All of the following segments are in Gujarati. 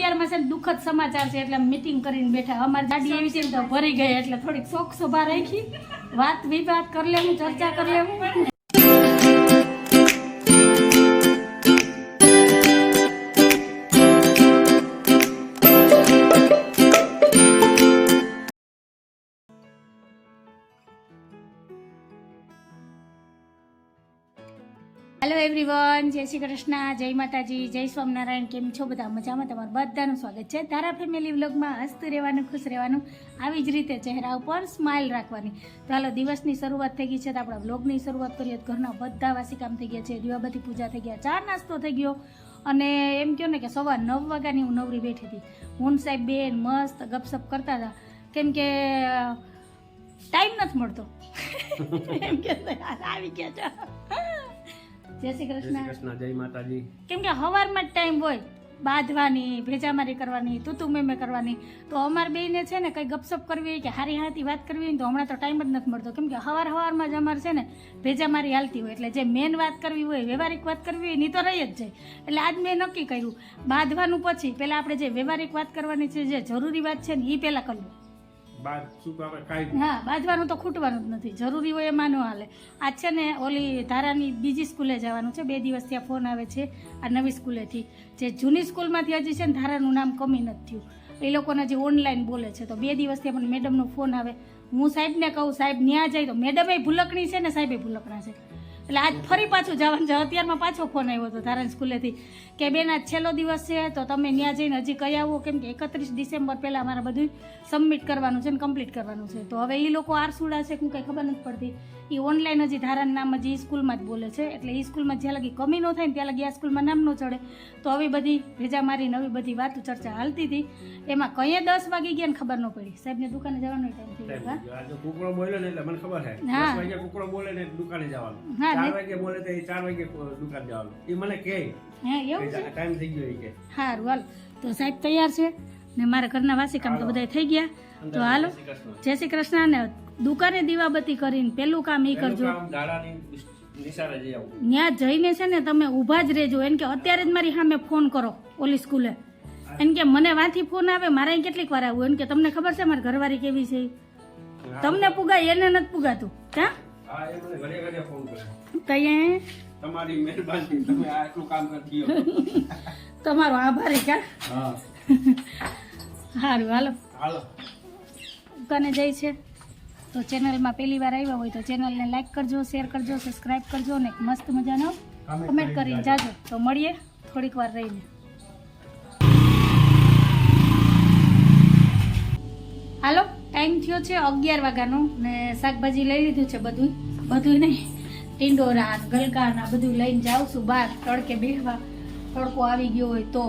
અત્યારમાં છે ને દુઃખદ સમાચાર છે એટલે મીટિંગ કરીને બેઠા. અમારી ગાડી એવી છે ને તો ભરી ગઈ, એટલે થોડીક શોખ શોભા રાખી. વાત વિવાદ કરી લેવું, ચર્ચા કરી લેવું. એવરીવન જય શ્રી કૃષ્ણ, જય માતાજી, જય સ્વામિનારાયણ. કેમ છો બધા? મજામાં? તમારું બધાનું સ્વાગત છે. તારા ફેમિલી વ્લોગમાં હસતું રહેવાનું, ખુશ રહેવાનું, આવી જ રીતે ચહેરા ઉપર સ્માઇલ રાખવાની. હાલો, દિવસની શરૂઆત થઈ ગઈ છે. તો આપણા વ્લોગની શરૂઆત કરીએ તો ઘરના બધા વાસી કામ થઈ ગયા છે. દીવાબત્તી પૂજા થઈ ગયા, ચા નાસ્તો થઈ ગયો. અને એમ કહો ને કે સવા નવ વાગ્યાની હું નવરી બેઠી હતી. હું સાહેબ બેન મસ્ત ગપસપ કરતા હતા. કેમ કે ટાઈમ નથી મળતો. એમ કે આવી ગયા જય શ્રી કૃષ્ણ. કૃષ્ણ જય માતાજી. કેમ કે સવારમાં જ ટાઈમ હોય બાંધવાની ભેજામારી કરવાની તુતુ મેમે કરવાની. તો અમારે બેને છે ને કંઈ ગપસપ કરવી હોય કે હારી હાથી વાત કરવી હોય તો હમણાં તો ટાઈમ જ નથી મળતો. કેમ કે હવાર હવારમાં જ અમારે છે ને ભેજામારી હાલતી હોય. એટલે જે મેન વાત કરવી હોય વ્યવહારિક વાત કરવી હોયની તો રહી જ જાય. એટલે આજ મેં નક્કી કર્યું બાંધવાનું પછી પહેલાં આપણે જે વ્યવહારિક વાત કરવાની છે જે જરૂરી વાત છે ને એ પહેલાં કરવું હા બાજવાનું તો ખૂટવાનું જ નથી. જરૂરી હોય એમાં ન હાલે. આજ છે ને ઓલી ધારાની બીજી સ્કૂલે જવાનું છે. બે દિવસ ત્યાં ફોન આવે છે આ નવી સ્કૂલેથી. જે જૂની સ્કૂલમાંથી હજી છે ને ધારાનું નામ કમી નથી થયું. એ લોકોને જે ઓનલાઈન બોલે છે. તો બે દિવસથી મને મેડમનો ફોન આવે. હું સાહેબને કહું, સાહેબ ન્યા જાય તો મેડમે ભૂલકણી છે ને સાહેબે ભૂલકણા છે. એટલે આજ ફરી પાછું જવાનું છે. અત્યારમાં પાછો ફોન આવ્યો હતો ધારણ સ્કૂલેથી કે બેન આજ છેલ્લો દિવસ છે તો તમે ત્યાં જઈને હજી કહી આવો? કેમ કે એકત્રીસ ડિસેમ્બર પહેલાં અમારે બધું સબમિટ કરવાનું છે ને કમ્પ્લીટ કરવાનું છે. તો હવે એ લોકો આરસુડા છે કે કંઈ ખબર નથી પડતી. એ ઓનલાઈન હજી ધારણ નામ હજી એ સ્કૂલમાં જ બોલે છે. એટલે એ સ્કૂલમાં જ્યાં લગી કમી ન થાય ને ત્યાં લગી આ સ્કૂલમાં નામ ન ચડે. તો આવી બધી ભેજા મારી નવી બધી વાતો ચર્ચા હાલતી હતી. એમાં કંઈ દસ વાગી ગયા ને ખબર ન પડી. સાહેબને દુકાને જવાનો ટાઈમ થઈ ગયો હા? બોલે ને એટલે મને ખબર છે હા. દસ વાગે બોલે ને દુકાને જવાનું. હા, ચાર વાગે બોલે તો એ ચાર વાગે દુકાન જવાનું. એ મને કહે. હે એવું છે? ટાઈમ થઈ ગયો એ કે. સારું હાલ. તો સાહેબ તૈયાર છે ને મારા ઘરના વાસી કામ તો બધા થઈ ગયા. તો હાલો. જય શ્રી કૃષ્ણ. ને દુકાને દીવાબત્તી કરીને પેલું કામ એ કરજો. ત્યાં જઈને છે ને તમે ઊભા જ રહેજો. એમ કે અત્યારે જ મારી સામે ફોન કરો ઓલી સ્કૂલે. એમ કે મને વાંથી ફોન આવે મારે કેટલીક વાર આવું. એમ કે તમને ખબર છે મારી ઘરવાળી કેવી છે? તમને પુગાય એને નથી પુગાતું. હા હા એ મને ઘરે ઘરે ફોન કરે. તો અહીંયા તમારી મહેરબાની તમે આટલું કામ કરી તમારો આભારી કા સારું હાલો. હાલો. દુકાને જાય છે. તો ચેનલમાં પહેલી વાર આવ્યા હોય તો ચેનલને લાઈક કરજો શેર કરજો સબસ્ક્રાઈબ કરજો ને મસ્ત મજાનો કમેન્ટ કરીને જાજો. તો મળીએ થોડીક વાર રહીને. હાલો. ટાઈમ થયો છે અગિયાર વાગ્યાનો ને શાકભાજી લઈ લીધું છે બધું બધું નહીં. ટીંડોરા ને ગલકા ને આ બધું લઈને જાઉં છું બહાર, તડકે બેહવા. તડકો આવી ગયો હોય તો.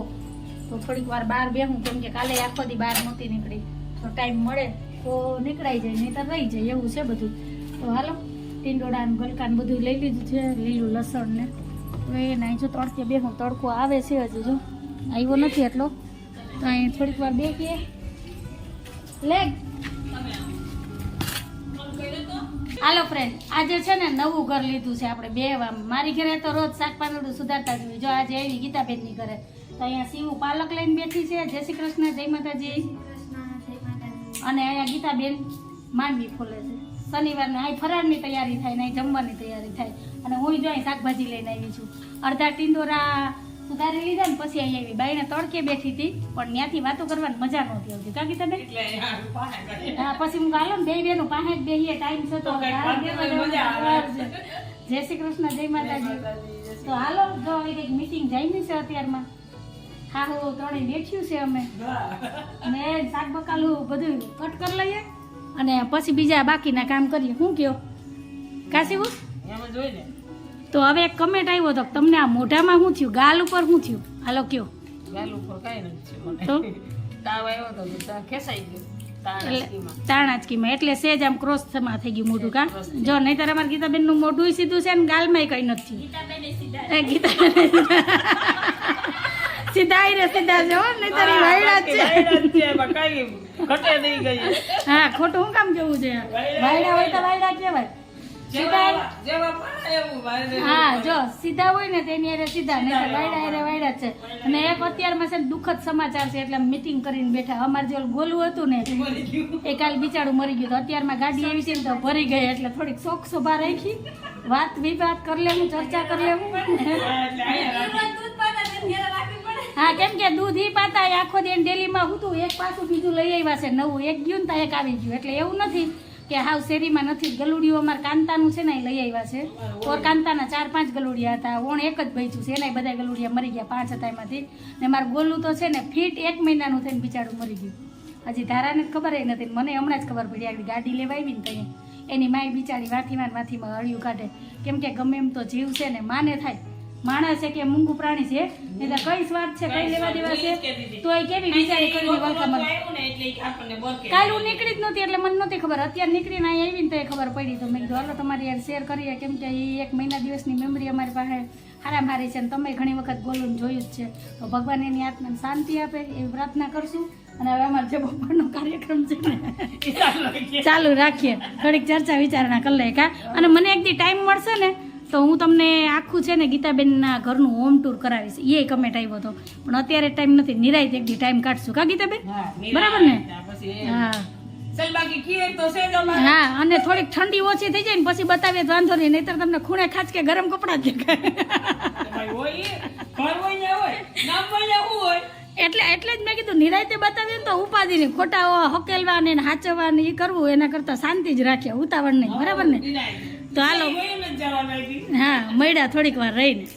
તો થોડીક વાર બહાર બેહું, કેમ કે કાલે આખો દી બહાર નહોતી નીકળી. તો ટાઈમ મળે તો નીકળાઈ જાય, નહીંતર રહી જાય, એવું છે બધું તો હાલો ટીંડોળા ને ગલકા ને બધું લઈ લીધું છે, લીલું લસણ ને. હવે નાઈ જો તડકે બેહું, તડકો આવે છે હજુ જો. આવ્યો નથી એટલો. તો અહીં થોડીક વાર બેસીએ. લેગ હાલો ફ્રેન્ડ આજે છે ને નવું ઘર લીધું છે આપણે બે મારી ઘરે તો રોજ શાક પાંદડું સુધારતા જ હોય. જો આજે આવી ગીતાબેનની ઘરે. તો અહીંયા સીવું પાલક લઈને બેઠી છે. જય શ્રી કૃષ્ણ જય માતાજી. અને અહીંયા ગીતાબેન માંડવી ફૂલે છે. શનિવારને અહીં ફરાળની તૈયારી થાય ને અહીં જમવાની તૈયારી થાય. અને હું જો અહીં શાકભાજી લઈને આવી છું. અડધા ટીંડોરા સુધારી લીધા ને પછી અહીં આવી બાઈને તડકે બેઠી હતી પણ ત્યાંથી વાતો કરવાની મજા નહોતી આવતી. કાકી તમે? હા પછી હું ગાલો ને બે બેનું પાસે જ બેહીએ ટાઈમ છે તો જય શ્રી કૃષ્ણ જય માતાજી. તો હાલો જો એક મીટિંગ જઈની છે અત્યારમાં. હા હું ત્રણેય બેઠ્યું છે અમે. મેં શાક બકાલું બધું કટ કરી લઈએ અને પછી બીજા બાકીના કામ કરીએ. શું કયો? કાશી હું? તો હવે એક કમેન્ટ આવ્યો હતો તમને આ મોઢામાં શું થયું? ગાલ ઉપર શું થયું? હાલો કયો. ગાલ ઉપર કાંઈ નથી તો? તાવ આવ્યો હતો તો તાવ ગયો. એટલે તાણાચકીમાં. એટલે સેજ આમ ક્રોસ થઈ ગયું મોઢું કા? જો નહીં તારા મારા ગીતાબેનનું મોઢું સીધું છે ને ગાલમાં કઈ નથી ગીતાબેન સીધા. રે સીધા. જો હો તારી વાયડા છે. ગઈ હા ખોટું હું કામ જવું છે? વાયડા હોય તો વાયડા કહેવાય. હા જો સીધા હોય ને તેની હારે સીધા ને વાયડા હારે વાયડા જ છે. અને એક અત્યારમાં છે ને દુઃખદ સમાચાર છે એટલે મીટિંગ કરીને બેઠા. અમારે જે ગોલું હતું ને એ કાલ બિચારું મરી ગયું તો અત્યારમાં ગાડી એવી છે ને તો ભરી ગઈ એટલે થોડીક શોખ શોભા રાખી વાત વિવાદ કરી લેવું ચર્ચા કરી લેવું. હા કેમ કે દૂધ ઈ પાતા આખો દિન ડેલીમાં હું એક પાછું બીજું લઈ આવ્યા છે નવું. એક ગયું ને એક આવી ગયું એટલે એવું નથી. કે હાવ શેરીમાં નથી, ગલુડિયું અમારે કાંતાનું છે ને લઈ આવ્યા છે. ઓર કાંતાના ચાર પાંચ ગલુડિયા હતા, ઓણ એક જ બચ્યું છે, એનાય બધા ગલુડિયા મરી ગયા પાંચ હતા એમાંથી. ને મારું ગોલું તો છે ને ફીટ એક મહિનાનું થઈને બિચારું મરી ગયું. હજી ધારાને ખબર એ નથી મને હમણાં જ ખબર પડી, આગળ ગાડી લેવા આવી ને ત્યાં એની માય બિચારી વાથીમાં વાથીમાં હળિયું કાઢે. કેમ કે ગમે એમ તો જીવ છે ને, માને થાય. માણસ છે કે મૂંગું પ્રાણી છે એટલે કઈ સ્વાદ છે કઈ લેવા દેવા છે? તો એ કેવી વિચારી કરીને વર્તમાન. કાલ નીકળી જ નહોતી એટલે મને નહોતી ખબર. અત્યારે નીકળીને અહીં આવીને તો એ ખબર પડી. તો મેં કીધું હાલો તમારી યાર શેર કરીએ. કેમ કે એ એક મહિના દિવસની મેમરી અમારી પાસે હારા મારી છે અને તમે ઘણી વખત બોલું જોયું જ છે. તો ભગવાન એની આત્માને શાંતિ આપે એવી પ્રાર્થના કરશું. અને હવે અમારે જે બપોરનો કાર્યક્રમ છે ને ચાલુ રાખીએ. થોડીક ચર્ચા વિચારણા કરી લઈએ કા? અને મને એક દી ટાઈમ મળશે ને તો હું તમને આખું છે ને ગીતાબેનના ઘરનું હોમ ટૂર કરાવીશ. એ કમેન્ટ આવ્યો હતો. પણ અત્યારે ટાઈમ નથી. નિરાયત એક દી ટાઈમ કાઢશું. કા ગીતાબેન? બરાબર ને? હા. હા અને થોડીક ઠંડી ઓછી થઈ જાય ને પછી બતાવીએ તો વાંધો નહીં. નહીતર તમને ખૂણે ખાચ કે ગરમ કપડાં દેખાય. એટલે એટલે જ મેં કીધું નિરાયતે બતાવીએ ને તો ઉપાધિ નહીં. ખોટા હકેલવા ને હાચવવા ને એ કરવું એના કરતાં શાંતિ જ રાખીએ ઉતાવળ નહીં. બરાબર ને. તો હાલો. હા મળ્યા થોડીક વાર રહીને.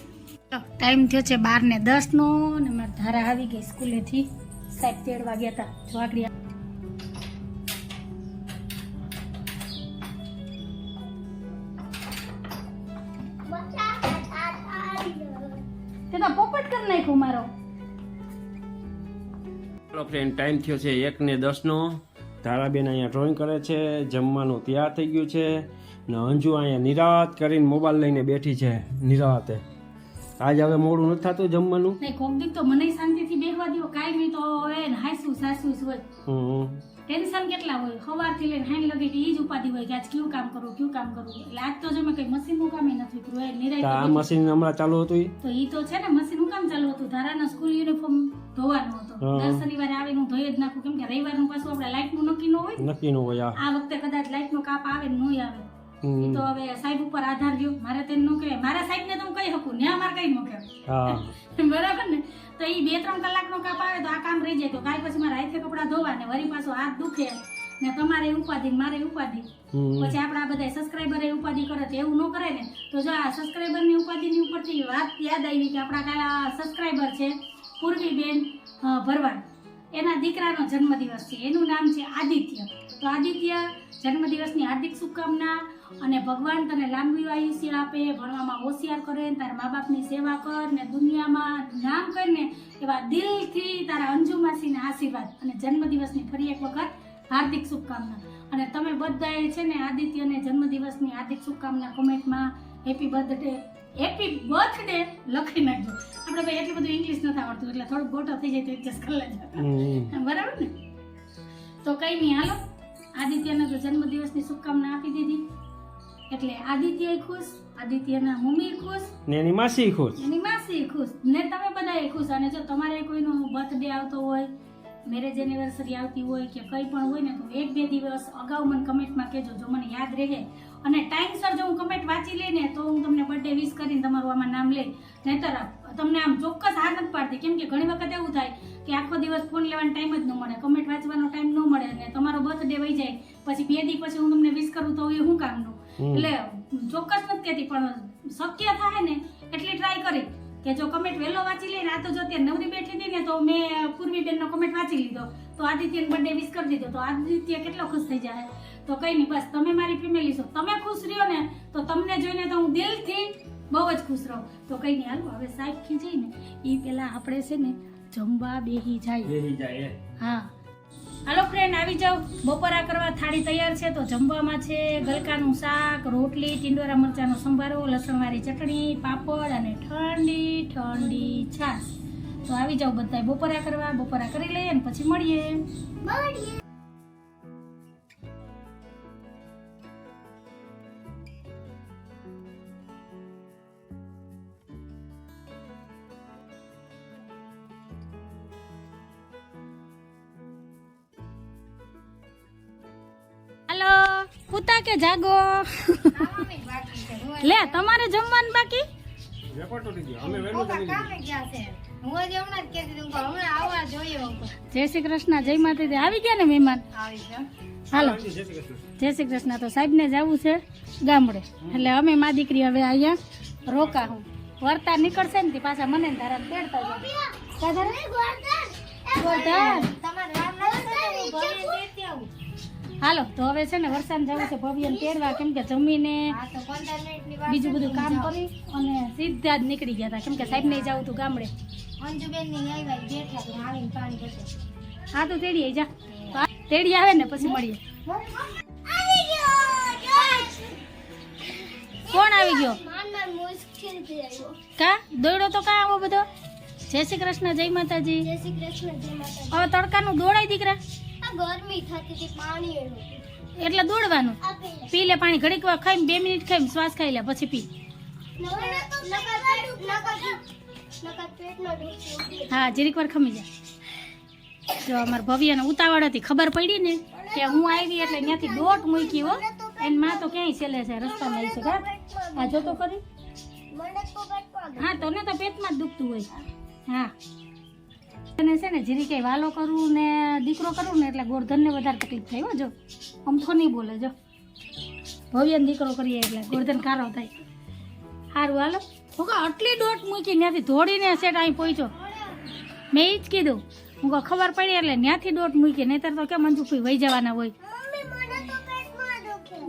ટાઈમ થયો છે બાર ને દસ નો ને મારા ધારા આવી ગઈ સ્કૂલેથી સાહેબ તેડવા ગયા હતા. પોપટ કરી નાખ્યું મારો. ચાલો ફ્રેન્ડ ટાઈમ થયો છે એક ને દસનો. ધારાબેન અહીંયા ડ્રોઈંગ કરે છે જમવાનું તૈયાર થઈ ગયું છે. ને અંજુ અહીંયા નિરાત કરીને મોબાઈલ લઈને બેઠી છે નિરાતે. આજ હવે મોડું નથી થતું જમવાનું? નહીં કોક દીક તો મને શાંતિથી બેહવા દો કાઈ તો એ ને હાસું સાસુ હોય. હમ. ટેન્શન કેટલા હોય? સવારથી લઈને હાઈ લગી કે ઈ જ ઉપાધિ હોય કે આજ કયું કામ કરું કયું કામ કરું? એટલે આજ તો જમે કઈ કઈ મશીનનું કામ નથી કર્યું એ આ મશીન હમણાં ચાલુ હતું તો ઈ તો છે ને મશીનનું કામ ચાલુ હતું. ધારાના સ્કૂલ યુનિફોર્મ ધોવાનો હતો. દર શનિવારે આવીને હું ધોઈ જ નાખું. કેમ કે રવિવારનું પાછું આપણે લાઇટનું નક્કી ન હોય. નક્કી ન હોય આ વખતે કદાચ લાઇટનો કાપ આવે ન આવે. હમ. તો હવે સાહેબ ઉપર આધાર રહ્યો મારે તેને ન કહેવાય. મારા સાહેબને તો હું કહી શકું. ને મારે કઈ નો હા. બરાબર ને? તો એ બે ત્રણ કલાકનો કાપ આવે તો આ કામ રહી જાય. તો કાલ પછી મારા હાથે કપડાં ધોવા ને વળી પાછું હાથ દુખે ને તમારે ઉપાધિ ને મારે ઉપાધિ. પછી આપણા બધા સબસ્ક્રાઈબર ઉપાધિ કરે તો એવું ન કરે ને? તો જો આ સબસ્ક્રાઈબરની ઉપાધિની ઉપરથી વાત યાદ આવી કે આપણા કાંઈ સબસ્ક્રાઈબર છે પૂર્વીબેન ભરવાડ. એના દીકરાનો જન્મદિવસ છે. એનું નામ છે આદિત્ય. તો આદિત્ય જન્મદિવસની હાર્દિક શુભકામના અને ભગવાન તને લાંબી આયુષ્ય આપે ભણવામાં હોશિયાર કરે તારા મા બાપની સેવા કર ને દુનિયામાં નામ કરીને એવા દિલથી તારા અંજુ માસીના આશીર્વાદ. અને જન્મદિવસની ફરી એક વખત હાર્દિક શુભકામના. અને તમે બધાએ છે ને આદિત્યને જન્મદિવસની હાર્દિક શુભકામના કોમેન્ટમાં હેપી બર્થડે હેપી બર્થડે લખી નાખજો. આપણે ભાઈ એટલું બધું ઇંગ્લિશ નથી આવડતું એટલે થોડું ગોટો થઈ જાય તો એડજસ્ટ કરી લેજો. બરાબર ને? તો કંઈ નહીં હાલો. આદિત્યને તો જન્મદિવસની શુભકામના આપી દીધી. એટલે આદિત્ય ખુશ આદિત્યના મમ્મી ખુશ ને એની માસી ખુશ. એની માસી ખુશ. ને તમે બધા ખુશ. અને જો તમારે કોઈનો બર્થડે આવતો હોય મેરેજ એનિવર્સરી આવતી હોય કે કંઈ પણ હોય ને તો એક બે દિવસ અગાઉ મને કમેન્ટમાં કહેજો જો મને યાદ રહે. અને ટાઈમસર જો હું કમેન્ટ વાંચી લઈને તો હું તમને બર્થડે વિશ કરીને તમારું આમાં નામ લઈ નહીતર તમને આમ ચોક્કસ હાથ નથી પાડતી. કેમ કે ઘણી વખત એવું થાય કે આખો દિવસ ફોન લેવાનો ટાઈમ જ ન મળે કમેન્ટ વાંચવાનો ટાઈમ ન મળે અને તમારો બર્થડે વહી જાય. પછી બે દી પછી હું તમને વિશ કરું તો એ શું કામનું. એટલે ચોક્કસ નથી કહેતી પણ શક્ય થાય ને એટલી ટ્રાય કરી. કે જો કમેન્ટ વહેલો વાંચી લઈને આ તો જો અત્યારે નવરી બેઠી હતી ને તો મેં પૂર્વી બેનનો કમેન્ટ વાંચી લીધો. તો આદિત્યને બર્થડે વિશ કરી દીધો. તો આદિત્ય કેટલો ખુશ થઈ જાય. તો કઈ નહીં બસ તમે મારી ફેમિલી છો. તમે ખુશ રહ્યો ને તો તમને જોઈને તો હું દિલથી બહુ જ ખુશ રહું. તો કઈ નહીં હાલો હવે સાહેબ ખીજાય ને. એ પેલા આપણે છે ને જમવા બેહી જાય. બેહી જાય હા. હાલો ફ્રેન્ડ આવી જાઓ. બપોરા કરવા થાળી તૈયાર છે તો જમવામાં છે ગલકાનું શાક, રોટલી, ટીંડોરા મરચાંનો સંભારો, લસણવાળી ચટણી, પાપડ અને ઠંડી ઠંડી છાશ. તો આવી જાઓ બધાય. બપોરા કરવા, બપોરા કરી લઈએ અને પછી મળીએ. જાગો. લે તમારે જમવાનું બાકી. જય શ્રી કૃષ્ણ જય માતાજી. આવી ગયા ને મહેમાન? હાલો. જય શ્રી કૃષ્ણ. તો સાહેબ ને જવું છે ગામડે. એટલે અમે મા દીકરી હવે અહીંયા રોકા હું. વરતા નીકળશે ને પાછા મને તારા તેડતા જાય. હાલો તો હવે છે ને વરસાદ જવું છે ભવ્યને પહેરવા કેમ કે જમીને બીજું બધું કામ કરી અને સીધા જ નીકળી ગયા હતા. કેમ કે સાહેબ નહીં જવું હતું ગામડે. હા તો તેડી આવી જા. તેડી આવે ને પછી મળીએ. કોણ આવી ગયો? કા? દોડ્યો તો કા આવો બધો? જય શ્રી કૃષ્ણ જય માતાજી. હવે તડકાનું દોડાય દીકરા. ગરમી થતી હતી પાણી એટલે દોડવાનું? પી લે. પાણી ઘડીક વાર ખાઈને બે મિનિટ ખાઈ શ્વાસ ખાઈ લે પછી પી. હા જરીક વાર ખમી જા. જો અમારા ભવ્યને ઉતાવળ હતી ખબર પડી ને કે હું આવી એટલે ત્યાંથી દોટ મૂકી હો. એની માં તો ક્યાંય છેલ્લે છે રસ્તામાં આવી છે હા જો તો કરી હા તને તો પેટમાં જ દુખતું હોય. હા. અને છે ને જીરી કઈ વાલો કરું ને દીકરો કરું ને એટલે ગોરધનને વધારે તકલીફ થાય હો જો. અમથો નહીં બોલે જો. ભવ્યને દીકરો કરીએ એટલે ગોરધન કારો થાય. સારું હાલો. હું કહું આટલી દોટ મૂકી ત્યાંથી ધોડીને સેટ અહીં પહોંચ્યો. મેં એ જ કીધું. હું કહું ખબર પડી એટલે ત્યાંથી દોટ મૂકી નહીતર તો કેમ મંજુફી વહી જવાના હોય?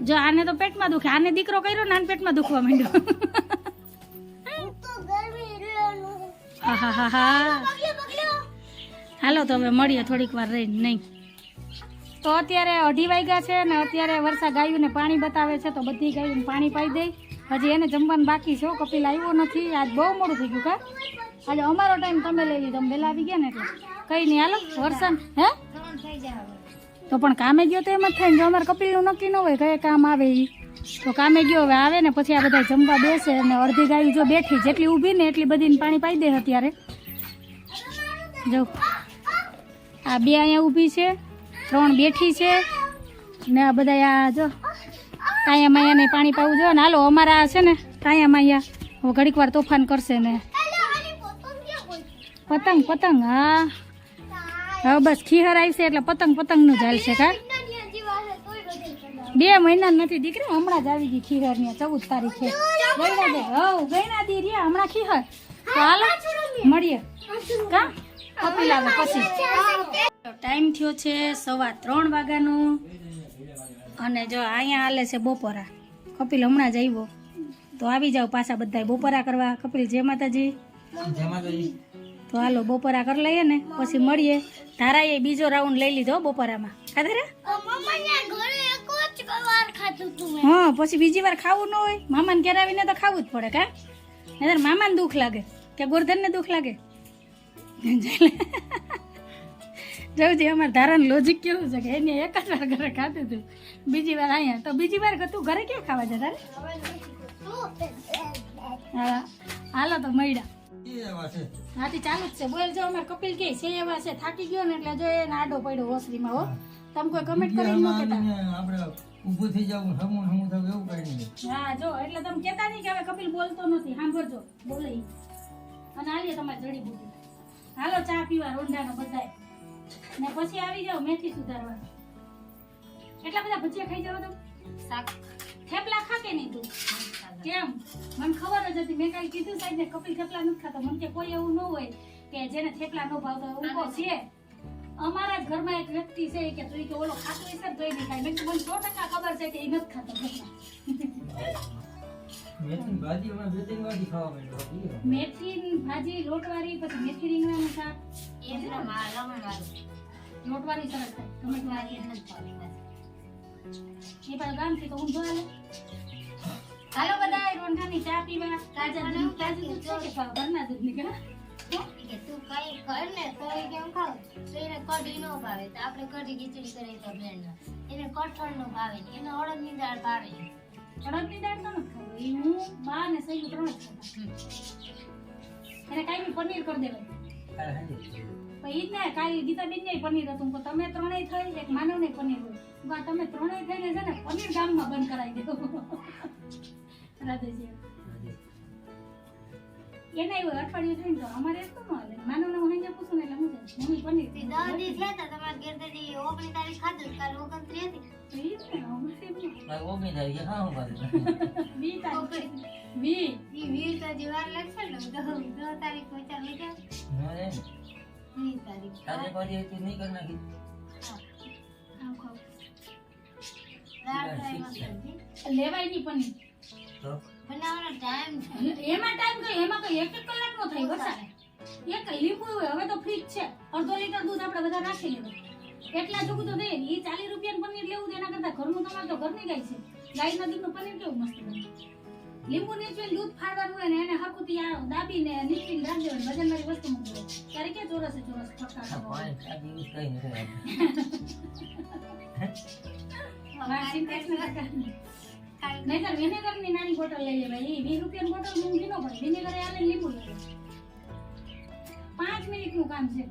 જો આને તો પેટમાં દુખે. આને દીકરો કર્યો ને આને પેટમાં દુખવા માંડ્યો. હા હા હા હા. હાલો તો હવે મળીએ થોડીક વાર રહીને, નહીં? તો અત્યારે અઢી વાગ્યા છે ને અત્યારે વર્ષા ગાયોને પાણી બતાવે છે, તો બધી ગાયું પાણી પાઈ દઈ. હજી એને જમવાનું બાકી છે કપિલ આવ્યો નથી, આજ બહુ મોડું થઈ ગયું કા? આજે અમારો ટાઈમ તમે લઈ લીધો વહેલા આવી ગયા ને એટલે. કઈ નહીં, હાલો વરસાદ હે? તો પણ કામે ગયો તો એમ જ થાય ને, જો અમારે કપિલનું નક્કી ન હોય કયા કામ આવે એ તો કામે ગયો, હવે આવે ને, પછી આ બધા જમવા બેસે અને અડધી ગાયું જો બેઠી, જેટલી ઊભી ને એટલી બધીને પાણી પાઈ દે અત્યારે. જો. આ બે અહીંયા ઊભી છે, ત્રણ બેઠી છે. ને આ બધા આ જો કાયા માયાને પાણી પાવું. જો ને હાલો, અમારા છે ને કાયા માયા હવે ઘડીક વાર તોફાન કરશે ને. પતંગ પતંગ, હા. હવે બસ ખીહર આવશે એટલે પતંગ, પતંગનું ચાલશે કા? બે મહિના નથી દીકરી, હમણાં જ આવી ગઈ ખીહરની, ચૌદ તારીખે. રહ્યા, હમણાં ખીહર. તો હાલો, મળીએ. કા? કપિલ આવે પછી ટાઈમ થયો છે સવા ત્રણ વાગ્યાનો. અને જો અહીંયા હાલે છે બપોરા. કપિલ હમણાં જ આવ્યો. તો આવી જાઓ પાછા બધા બપોરા કરવા. કપિલ જય માતાજી. તો હાલો બપોરા કરી લઈએ ને પછી મળીએ. તારાએ બીજો રાઉન્ડ લઈ લીધો બપોરામાં. ખાધા હા પછી બીજી વાર ખાવું ન હોય. મામાને ઘેર આવીને તો ખાવું જ પડે કા? નહીં મામાને દુઃખ લાગે. કે ગોરધનને દુઃખ લાગે? જવું છે અમારે ધારાનું લોજિક કેવું છે કે એને એક જ વાર ઘરે ખાતું હતું બીજી વાર અહીંયા. તો બીજી વાર તું ઘરે ક્યાં ખાવા તારે હા. હાલો તો મળ્યા. હાથી ચાલુ જ છે. બોલ જો અમારે કપિલ કે છે એવા છે. થાકી ગયો ને એટલે જો એને આડો પડ્યો ઓસરીમાં હો. તમે કોઈ કમેન્ટ કરી ન કેતા? આપણે ઊભું થઈ જાવ હમું હમું થાવ એવું કરી હા જો એટલે તમે કહેતા નહીં કે હવે કપિલ બોલતો નથી. સાંભળજો. બોલે. અને આલીએ જડી જડીબુટી. હાલો ચા પીવા રોંઢાનો બધાય. ને પછી આવી જાવ મેથી સુધારવા. એટલા બધા ભજીયા ખાઈ જાવ તમે? થેપલા ખા કે નહીં તું? કેમ? મને ખબર જ હતી. મેં કાલે કીધું સાહેબ ને કપિલ થેપલા નથી ખાતો. મને કે કોઈ એવું ન હોય કે જેને થેપલા ન ભાવતો હોય. ઊભો છે. અમારા જ ઘરમાં એક વ્યક્તિ છે કે તું કે ઓલો ખાતો હશે તો એ નહીં ખાય. મેં મને સો ટકા ખબર છે કે એ નથી ખાતો મેથીની ભાજી હમણાં બે ત્રણ વાગી ખાવા માંડ્યો. મેથીની મેથી ભાજી લોટવાળી પછી મેથી રીંગણાનું શાક. લોટવાળી સરસ થાય ખાવી એ પાછું ગામથી તો ઊંધો હાલે. હાલો બધા રોંઢાની ચા પીવા. તાજા દૂધ તાજું દૂધ છે કે ભાવ ઘરના દૂધ નીકળે તું કઈ કર ને તો એ કેમ ખાવ? તો એને કઢી નો ભાવે. તો આપણે કઢી ખીચડી કરીએ તો બ્લેન્ડ એને કઠોળ નો ભાવે. એને અડદની દાળ ભાવે. અડદની દાળ તો ખાવું એ હું બા ને સહી ત્રણ જ ખાતા એને કાંઈ પનીર કરી દેવાય ઈ ને કાલે ગીતાબેન ને પનીર હતું પણ તમે ત્રણેય થઈ એક માનવ ને પનીર હોય તમે ત્રણેય થઈને છે ને પનીર ગામમાં બંધ કરાવી દો રાધેજી એને એવું અઠવાડિયું થઈને તો અમારે શું ન હાલે. ને હું પૂછું એટલે હું મમ્મી પનીર તે દસ દી થયા તા તમારે ઘેર તો ઓગણી તારીખ ખાધું કાલ ઓગણત્રીસ હતી. ઓગણી તારીખે હા હું પાછું વી તારીખ. વી. ઈ વીસ હજી વાર લાગશે ને દસ તારીખ પચાસ લઈ જાવ તારીખ. તારે હતી નહીં કરી નાખી. લેવાય નહીં પનીર તો? બનાવવાનો ટાઈમ એમાં ટાઈમ કઈ? એમાં કઈ એક એક કલાક નો થાય વરસાદ. એક લીંબુ હોય હવે તો ફ્રીજ છે. અડધો લીટર દૂધ આપણે બધા રાખી લેવું એટલા જોગું તો દઈએ એ ચાલીસ રૂપિયાનું પનીર લેવું તો એના કરતા ઘરનું તમારે તો ઘરની ગાય છે. ગાયના દૂધનું પનીર કેવું મસ્ત બને. લીંબુ નીચવે દૂધ ફાડવાનું હોય ને એને હરખું આ દાબીને નીચવીને રાખી દેવાનું વજનવાળી વસ્તુ મૂકી દેવાની ત્યારે ક્યાં ચોરસે ચોરસ ફટકા આ વિનેગર ને. નહીંતર નાની બોટલ લઈ લે એ વીસ રૂપિયા બોટલ મૂંઘી ન ભાઈ વિનેગર આલે ને લીંબુ લઈ પાંચ મિનિટનું કામ છે.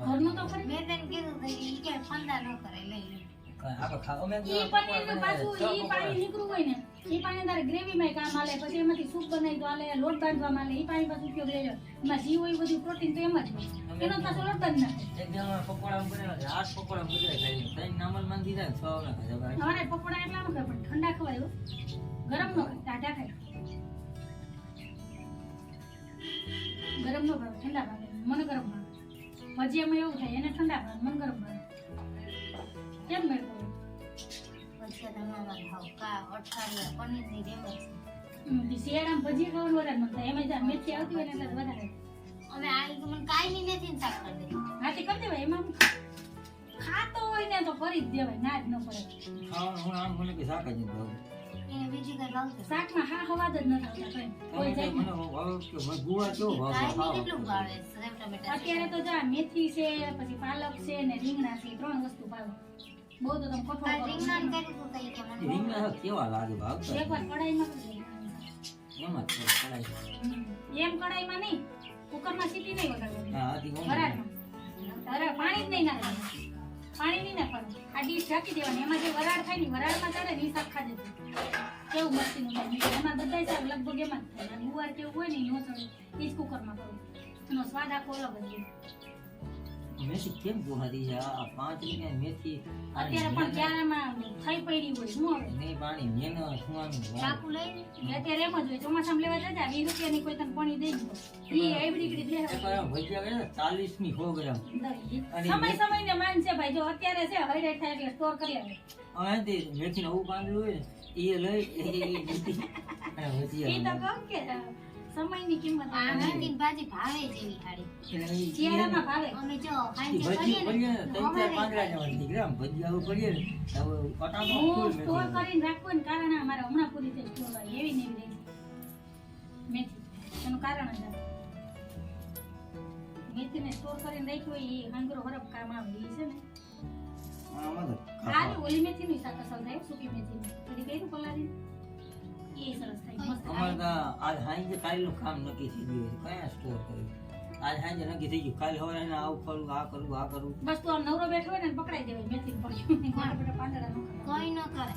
ઘરનું તો ખરી. મેં તને કીધું કે પંદર ન કરે, લઈ લે. આપણે ખાવા મેં ઈ પનીરનું પાછું ઈ પાણી નીકળવું હોય ને ઈ પાણી તારે ગ્રેવીમાં કામ આલે પછી એમાંથી સૂપ બનાવી તો આલે લોટ બાંધવામાં આલે ઈ પાણી પાછું ઉપયોગ લઈ લો એમાં જીવ હોય બધું પ્રોટીન તો એમાં જ હોય. એનો પાછો લોટ બાંધી નાખે. એક જણા પકોડા બનાવ્યા છે આઠ પકોડા બધા ખાઈ ત્રણ નામલમાં દીધા છ ના ખાધા અમારે પકોડા એટલા ન પણ ઠંડા ખવાય. ગરમ નો ખાય ગરમ નો ભાવે ઠંડા ભાવે. મને ગરમ ભાવે. ભજીયામાં એવું થાય એને ઠંડા ભાવે મને ગરમ ભાવે. કેમ મેળ પડે? પછી તમારા ભાવ કા અઠવાડિયા પનીરની રેમ છે શિયાળામાં ભજી ખાવાનું વધારે મન થાય. એમાં જ્યાં મેથી આવતી હોય ને એટલે વધારે. અમે આ તો મને કાંઈ નહીં નથી શાક કરી દે હાથી કરી દેવાય એમાં? ખાતો હોય ને તો કરી જ દેવાય ના જ ન પડે. ખાવાનું હું આમ મને કે શાક જ નહીં કઈ ભાવતું શાકમાં હા હવાદ જ ન થતા કઈ કોઈ જાય મને ભાવ કે મને ગુવાર કેવો ભાવ છે? કાઈ ની ખાવા કેટલું ભાવે સેવ ટમેટા અત્યારે તો જા મેથી છે પછી પાલક છે ને રીંગણા છે ત્રણ વસ્તુ ભાવે. બહુ તો તમે કઠોળ રીંગણ કર્યું તું તઈ કે મને રીંગણા કેવા લાગે ભાવતા એકવાર કડાઈમાં એમાં જ કડાઈ. એમ કડાઈમાં નહીં. કુકરમાં સીટી નહીં વગાડવાની. હા આથી વરાળમાં અરે પાણી જ નહીં નાખવાનું. પાણી નહીં નાખવાનું. આ ડીશ ઢાંકી દેવાની. એમાં જે વરાળ થાય ને વરાળમાં ચાલે ને એ શાક ખાજે કેવું મસ્તીનું થાય એમાં બધાય શાક લગભગ એમાં જ થાય. ગુવાર કેવું હોય ને ઈ જ કુકરમાં કરું. એનો સ્વાદ આખો અલગ જ. મેથી કેમ પોહાતી છે આ પાંચ રૂપિયા મેથી અત્યારે પણ ક્યારેમાં થઈ પડી હોય શું હવે નહીં પાણી મેનો સુવાનું ચાકુ લઈ અત્યારે એમ જ હોય ચોમાસામાં લેવા જતા વીસ રૂપિયાની કોઈ તને પાણી દઈ દો એ એવડી એક ભજીયા ગયા ચાલીસની સો ગ્રામ સમય સમય ને માન છે ભાઈ જો અત્યારે છે હૈરેટ થાય એટલે સ્ટોર કરી આવે અહીંથી મેથી નવું પાંદડું હોય ને એ લઈ એ અને એ તો કહું કે સમયની કિંમત આ ભાજી ભાવે જેવી હાડી. શિયાળામાં ભાવે. અમે જો ઈ ભજી કરીએ કરીએ ને ને ત્રણ ચાર પાંદડા જવા દીકરા ભજીયા આવું કરીએ હવે પટામાં ફૂલ સ્ટોર મેથી કરીને રાખવું ને કારણ આ હમણાં પૂરી થઈ સ્ટોર હોય એવી ને એવી રહી. મેથી. એનું કારણ જ. મેથીને સ્ટોર કરીને રાખ્યું એ હાંગરો હરફ કામ આવે એ છે ને. ઓલી મેથીની શાક અસર થાય સૂકી મેથીની. કદી કર્યું પલાળીને? એ સરસ થાય મસ્ત અમારે આજ હાંજે કાલનું કામ નક્કી થઈ ગયું કયા સ્ટોર કર્યું આજ હાંજે નક્કી થઈ ગયું. કાલે હવે એને આવું કરું આ કરું આ કરું. બસ તો આમ નવરો બેઠો હોય ને પકડાઈ દેવાય. મેથી પડ્યું મારા બેટા પાંદડા નો કોઈ ન કરે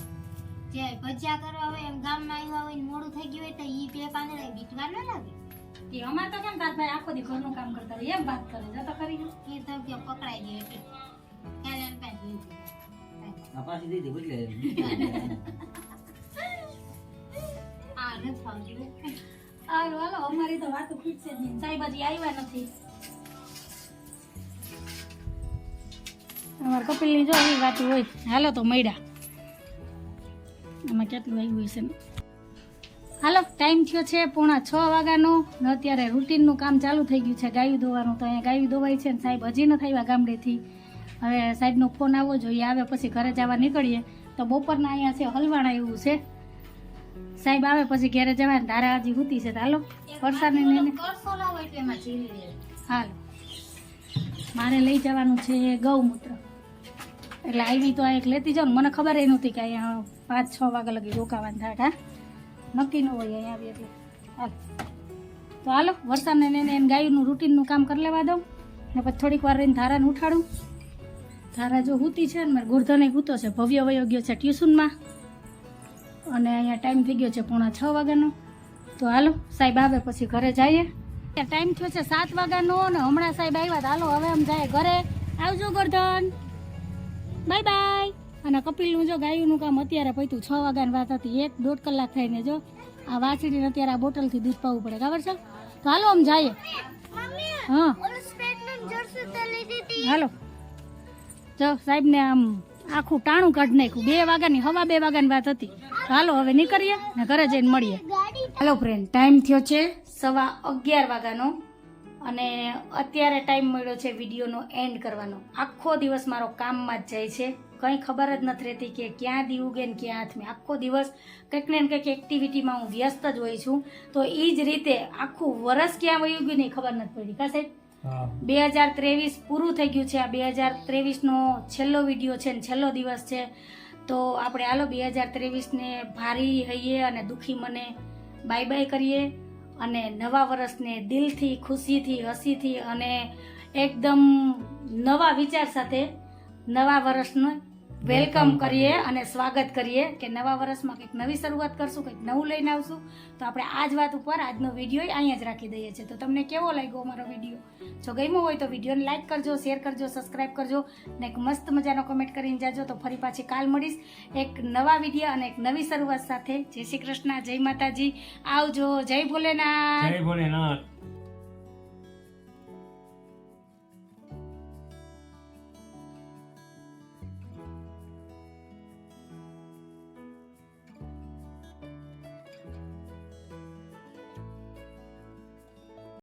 જે ભજીયા કરવા હોય એમ ગામમાં આવ્યા હોય ને મોડું થઈ ગયું હોય તો ઈ બે પાંદડા બીટવા ન લાગે. એ અમાર તો કેમ તાર ભાઈ આખો દી ઘરનું કામ કરતા હોય. એમ વાત કરે. જતો કરી એ તો કે પકડાઈ એટલે. કાલે એમ પાછી બદલે અમારી કપિલની જો એવી વાતો હોય. હાલો તો મળ્યા. એમાં કેટલું આવ્યું હશે હાલો ટાઈમ થયો છે પોણા છ વાગ્યાનો. અત્યારે રૂટીનનું કામ ચાલુ થઈ ગયું છે. ગાયું ધોવાનું તો અહીંયા ગાયું ધોવાય છે ને. સાહેબ હજી નથી આવ્યા ગામડેથી. હવે સાહેબનો ફોન આવવો જોઈએ. આવે પછી ઘરે જવા નીકળીએ. તો બપોરના અહીંયા છે હલવાણા એવું છે. સાહેબ આવે પછી ઘરે જવા ને તારા હજી હુતી છે તો હાલો. વરસાદને ને કરશો ના હોય એટલે એમાં ચીરી દે હાલ. મારે લઈ જવાનું છે ગૌમૂત્ર. એટલે આવી તો આ એક લેતી જાઉં ને. મને ખબર એ નહોતી કે અહીંયા પાંચ છ વાગ્યા લગી રોકાવાનું થાય હા? નક્કી ન હોય અહીંયા આવી એટલે. હાલ. તો હાલો વરસાદને એને એને ગાયનું રૂટીનનું કામ કરી લેવા દઉં. ને પછી થોડીક વાર રહીને ધારાને ઉઠાડું. ધારા જો હૂતી છે ને મારે ગુર્ધને હૂતો છે ભવ્ય વયો ગયો છે ટ્યુશનમાં. અને અહીંયા ટાઈમ થઈ ગયો છે પોણા છ વાગ્યાનો. તો હાલો સાહેબ આવે પછી ઘરે જઈએ. ટાઈમ થયો છે સાત વાગ્યાનો ને હમણાં સાહેબ આવ્યા હતા હાલો હવે આમ જાય ઘરે. આવજો ગોરધન. Bye bye. અને કપિલનું જો ગાયુંનું કામ અત્યારે પૈતું છ વાગ્યાની વાત હતી એક દોઢ કલાક થઈને જો આ વાછડીને અત્યારે આ બોટલથી દૂધ પાવું પડે ખબર છે? તો હાલો આમ જઈએ. હા. હાલો. જો સાહેબને આમ આખું ટાણું કાઢી નાખ્યું. બે વાગ્યાની, હવા બે વાગ્યાની વાત હતી. હાલો, હવે નીકળીએ ને ઘરે જઈને મળીએ. હાલો ફ્રેન્ડ ટાઈમ થયો છે સવા અગિયાર વાગ્યાનો અને અત્યારે ટાઈમ મળ્યો છે વિડીયોનો એન્ડ કરવાનો. આખો દિવસ મારો કામમાં જ જાય છે. કંઈ ખબર જ નથી રહેતી કે ક્યાં દીવું કે ક્યાં હાથમાં આખો દિવસ કંઈક ને કંઈક એક્ટિવિટીમાં હું વ્યસ્ત જ હોઈ છું. તો એ જ રીતે આખું વરસ ક્યાં વયું ગયું નહીં ખબર નથી પડી. કા સાહેબ? બે હજાર ત્રેવીસ પૂરું થઈ ગયું છે. આ બે હજાર ત્રેવીસનો છેલ્લો વીડિયો છે ને છેલ્લો દિવસ છે. તો આપણે હાલો બે હજાર ત્રેવીસને ભારી હઈએ અને દુઃખી મને બાય બાય કરીએ અને નવા વર્ષને દિલથી, ખુશીથી, હસીથી અને એકદમ નવા વિચાર સાથે નવા વર્ષનું વેલકમ કરીએ અને સ્વાગત કરીએ કે નવા વર્ષમાં કંઈક નવી શરૂઆત કરશું કંઈક નવું લઈને આવશું. તો આપણે આ જ વાત ઉપર આજનો વીડિયો અહીંયા જ રાખી દઈએ છીએ. તો તમને કેવો લાગ્યો અમારો વીડિયો? જો ગમ્યો હોય તો વિડીયોને લાઇક કરજો શેર કરજો સબસ્ક્રાઇબ કરજો અને એક મસ્ત મજાનો કમેન્ટ કરીને જાજો. તો ફરી પાછી કાલ મળીશ. એક નવા વીડિયો અને એક નવી શરૂઆત સાથે. જય શ્રી કૃષ્ણ જય માતાજી. આવજો જય ભોલેનાથ. જય ભોલેનાથ.